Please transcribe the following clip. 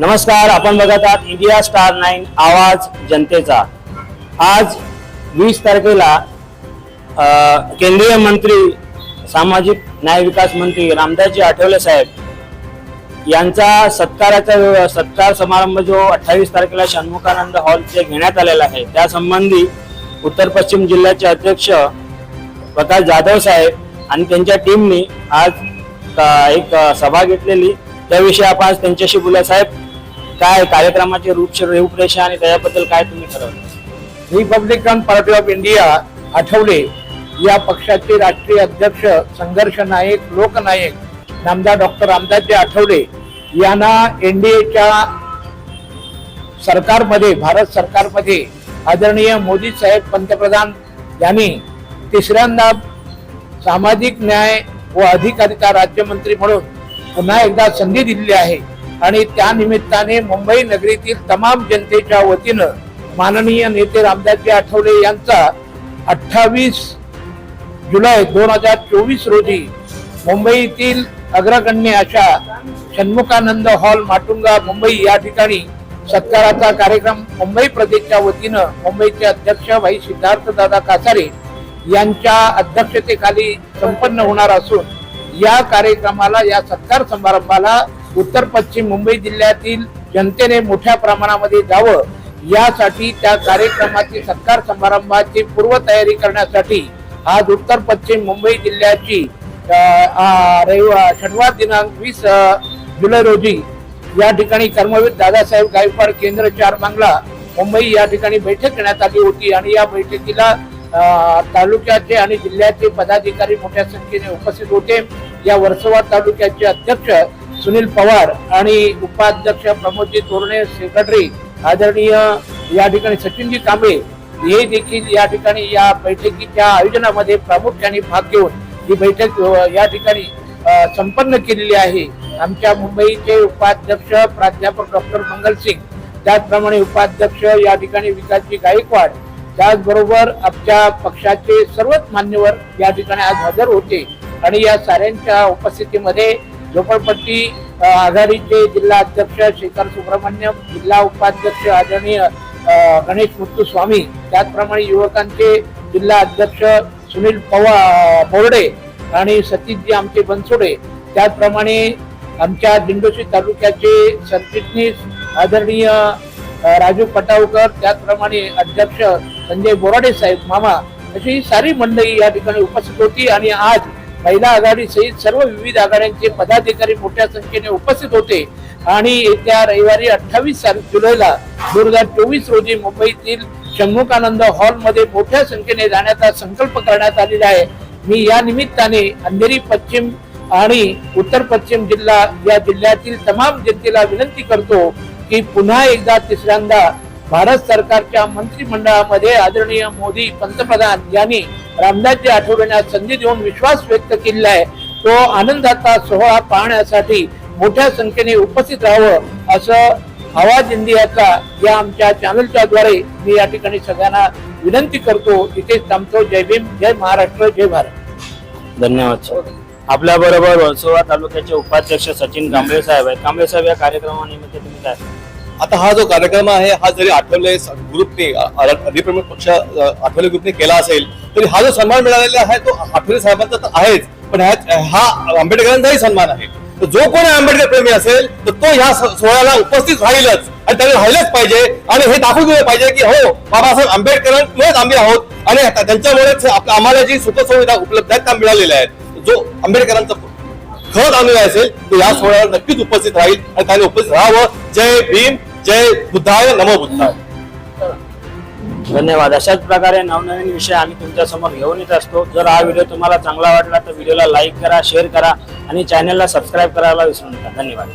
नमस्कार आपण बघत आहात इंडिया स्टार नाईन आवाज जनतेचा. आज वीस तारखेला केंद्रीय मंत्री सामाजिक न्याय विकास मंत्री रामदासजी आठवले साहेब यांचा सत्काराचा सत्कार समारंभ जो अठ्ठावीस तारखेला षण्मुखानंद हॉलचे घेण्यात आलेला आहे त्या संबंधी उत्तर पश्चिम जिल्ह्याचे अध्यक्ष प्रकाश जाधव साहेब आणि त्यांच्या टीमनी आज एक सभा घेतलेली. त्याविषयी आपण आज त्यांच्याशी बोलूया. साहेब काय कार्यक्रमाची रूप रूपरेषा आणि त्याबद्दल काय तुम्ही ठरवलं? Republican party of India Athawale. या पक्षाचे राष्ट्रीय अध्यक्ष संघर्ष नायक लोकनायक नामदार डॉक्टर रामदासजी आठवले. यांना एनडीएच्या सरकारमध्ये भारत सरकारमध्ये आदरणीय मोदी साहेब पंतप्रधान यांनी तिसऱ्यांदा सामाजिक न्याय व अधिकारिता राज्यमंत्री म्हणून पुन्हा एकदा संधी दिलेली आहे. आणि त्या निमित्ताने मुंबई नगरीतील तमाम जनतेच्या वतीनं माननीय नेते रामदासजी आठवले यांचा अठ्ठावीस जुलै दोन हजार चोवीस रोजी मुंबईतील अग्रगण्य अशा षण्मुखानंद हॉल माटुंगा मुंबई या ठिकाणी सत्काराचा कार्यक्रम मुंबई प्रदेशच्या वतीनं मुंबईचे अध्यक्ष भाई सिद्धार्थ दादा कासारे यांच्या अध्यक्षतेखाली संपन्न होणार असून या कार्यक्रमाला या सत्कार समारंभाला उत्तर पश्चिम मुंबई जिल्ह्यातील जनतेने मोठ्या प्रमाणामध्ये जावं. यासाठी त्या कार्यक्रमाची सत्कार समारंभाची पूर्वतयारी करण्यासाठी आज उत्तर पश्चिम मुंबई जिल्ह्याची रविवार शनिवार दिनांक वीस जुलै रोजी या ठिकाणी कर्मवीर दादासाहेब गायकवाड केंद्र चार बांगला मुंबई या ठिकाणी बैठक घेण्यात आली होती आणि या बैठकीला तालुक्याचे आणि जिल्ह्याचे पदाधिकारी मोठ्या संख्येने उपस्थित होते. या वर्सोवा तालुक्याचे अध्यक्ष सुनील पवार आणि उपाध्यक्ष प्रमोदजी तोरणे सेक्रेटरी आदरणीय या ठिकाणी सचिनजी कांबळे हे देखील या ठिकाणी या बैठकीच्या आयोजनामध्ये प्रामुख्याने भाग घेऊन ही बैठक या ठिकाणी संपन्न केलेली आहे. आमच्या मुंबईचे उपाध्यक्ष प्राध्यापक डॉक्टर मंगलसिंग त्याचप्रमाणे उपाध्यक्ष या ठिकाणी विकासजी गायकवाड त्याचबरोबर आमच्या पक्षाचे सर्वच मान्यवर या ठिकाणी आज हजर होते. आणि या साऱ्यांच्या उपस्थितीमध्ये झोपडपट्टी आघाडीचे जिल्हा अध्यक्ष शेखर सुब्रमण्यम जिल्हा उपाध्यक्ष आदरणीय गणेश मुत्तू स्वामी त्याचप्रमाणे युवकांचे जिल्हा अध्यक्ष सुनील पवा बोर्डे आणि सतीशजी आमचे बनसोडे त्याचप्रमाणे आमच्या दिंडोशी तालुक्याचे सरचिटणीस आदरणीय राजू पटावकर त्याचप्रमाणे अध्यक्ष संजय बोराडे साहेब मामा अशी ही सारी मंडळी या ठिकाणी उपस्थित होती आणि आज महिला आघाडीसहित सर्व विविध आघाड्यांचे पदाधिकारी मोठ्या संख्येने उपस्थित होते. आणि येत्या रविवारी अठ्ठावीस जुलैला दोन हजार चोवीस रोजी मुंबईतील शंभुकानंद हॉलमध्ये मोठ्या संख्येने जाण्याचा संकल्प करण्यात आलेला आहे. मी या निमित्ताने अंधेरी पश्चिम आणि उत्तर पश्चिम जिल्हा या जिल्ह्यातील तमाम जनतेला विनंती करतो की पुन्हा एकदा तिसऱ्यांदा भारत सरकारच्या मंत्रिमंडळामध्ये आदरणीय मोदी पंतप्रधान यांनी रामदासजी आठवलेंना संधी देऊन विश्वास व्यक्त केलेला आहे. तो आनंदाचा सोहळा पाहण्यासाठी मोठ्या संख्येने उपस्थित राहावं असं आवाज इंडियाचा या आमच्या चॅनलच्या द्वारे मी या ठिकाणी सगळ्यांना विनंती करतो. इथेच थांबतो. जय भीम जय महाराष्ट्र जय भारत. धन्यवाद सर. आपल्या बरोबर वर्सोवा तालुक्याचे उपाध्यक्ष सचिन कांबळे साहेब आहेत. कांबळे साहेब या कार्यक्रमानिमित्त तुम्ही काय? आता हा जो कार्यक्रम आहे हा जरी आठवले ग्रुपने अ- अधिप्रमुख पक्ष आठवले ग्रुपने केला असेल तरी हा जो सन्मान मिळालेला आहे तो आठवले साहेबांचा तर आहेच. पण हा आंबेडकरांचाही सन्मान आहे. तर जो कोणी आंबेडकर प्रेमी असेल तर तो ह्या सोहळ्याला उपस्थित राहीलच. आणि त्याने राहिलंच पाहिजे. आणि हे दाखवून दिलं पाहिजे की हो बाबासाहेब आंबेडकरांमुळेच आम्ही आहोत. आणि त्यांच्यामुळेच आपल्या आम्हाला जी सुखसुविधा उपलब्ध आहेत त्या मिळालेल्या आहेत. जो आंबेडकरांचा खरंच आणलेला असेल तो या सोहळ्याला नक्कीच उपस्थित राहील आणि त्याने उपस्थित राहावं. जय भीम जय बुद्धाय नमो बुद्धाय. धन्यवाद. अशाच प्रकारे नवनवीन विषय आम्ही तुमच्यासमोर घेऊन येत असतो. जर हा व्हिडिओ तुम्हाला चांगला वाटला तर व्हिडिओला लाईक करा शेअर करा आणि चॅनलला सबस्क्राईब करायला विसरू नका. धन्यवाद.